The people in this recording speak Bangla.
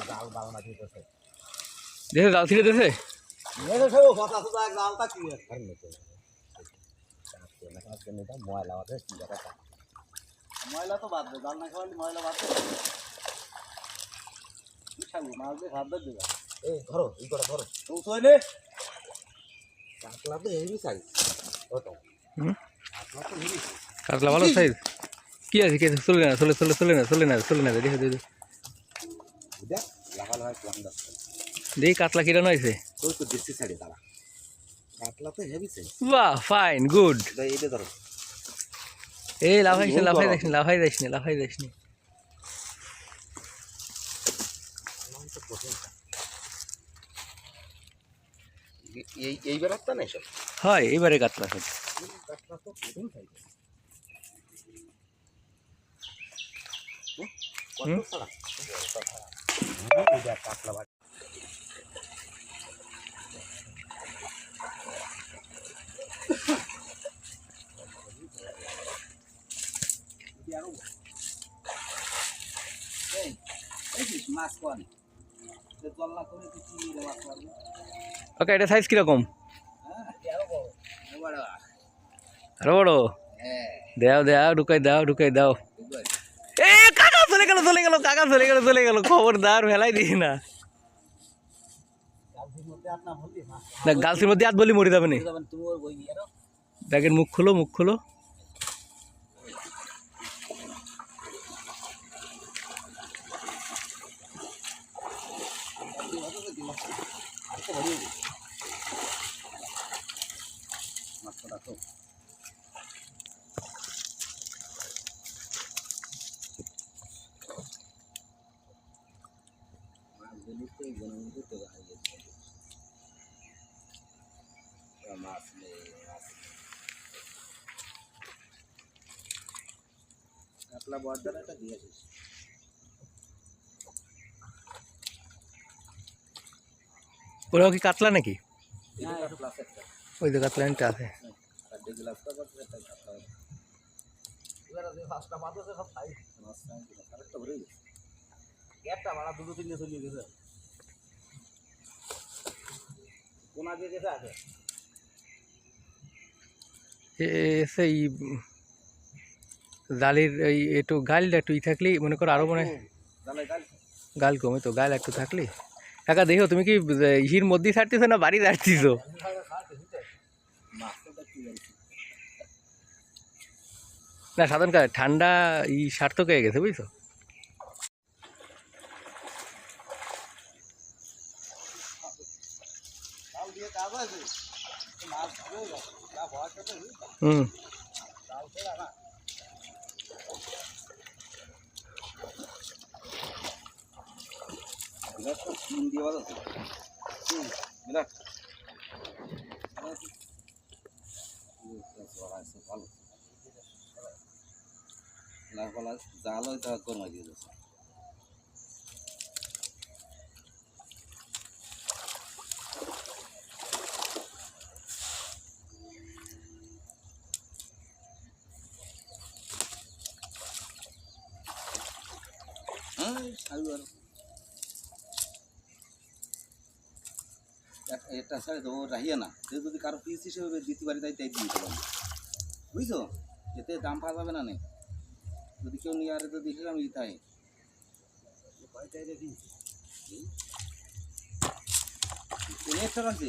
জাল জাল দেখে জাল ছিঁড়ে দিয়েছে। মেরে সব কথা শুধু এক জালটা কি আর নিতে না আজকে নিতাম ময়লা আছে কি কথা ময়লা তো বাদ দে জাল না খাওয়ালে ময়লা বাদ দে। কি খাব মাছ দিয়ে ভাত দেবে? এই ধরো এই করে ধরো তো সইলে কাতলা তো হেভি সাইজ ও তো হুম? কাতলা তো হেভি কাতলা ভালো সাইজ। কি আছে কি আছে? চলে না চলে চলে চলে না চলে না চলে না দেখে দেখে। দেখি কাতলা কিরানো হয়েছে ওই তো দেশি সাইডে দাঁড়া। কাতলা তো হেভি বাহ ফাইন গুড এইটা ধরো। এই লাফাই লাফাই যাস লাফাই যাস না এই এই সব? হয় এবারে কাতলা সব কাতলা তো কঠিন খাইবে কত? ছাড়া এটা কাতলা মারবে ওকে এটা সাইজ কীরকম? আরও বড়। হ্যাঁ। দাও দাও ঢুকাই দাও ঢুকাই দাও। গেল চলে গেল কাকা চলে গেল চলে গেল খবরদার ফেলাই দিস না। গালসির মধ্যে হাত বলি মরে যাবে না। ব্যাগের মুখ খুলো মুখ খোলো মাছটা তো মাছ নেই মাছ কাতলা বর্ডার একটা দিয়েছিস ওরাও কি কাতলা নাকি হ্যাঁ কাতলা একটা ওই তো কাতলা একটা আছে চারটে গ্লাস তো করতে একটা কাতলা এবার যে পাঁচটা মাছ আছে সব খাই মাছ নাই আরেকটা ভরে গেছে একটা ভাড়া দুটো তিনটে চলিয়ে গেছে কোনা দিয়ে গেছে আছে সেই জালির এই একটু গালটা একটু ই থাকলেই মনে করো আরও মনে হয়। গাল কমে তো গাল একটু থাকলে। একা দেখো তুমি কি ইহির মধ্যেই ছাড়তেছো না বাড়ি ছাড়তেছো? না সাধারণ কাজ ঠান্ডা ই সার্থক হয়ে গেছে বুঝছ জাল দিয়ে কাজ আছে মাছ ধরে গেছে যা ভয় করতে হুম। ভালো জাল হয় তা গরমাই দিয়ে দিচ্ছে একটা সাড়ে তো ও রাহিয়া না। সে যদি কারও পিস হিসেবে দিতে পারি তাই তাই দিয়ে দিলাম বুঝছ? এতে দাম পাওয়া যাবে না নে। যদি কেউ নিয়ে আরে তো দিয়েছিলাম ই তাই। একটা আছে?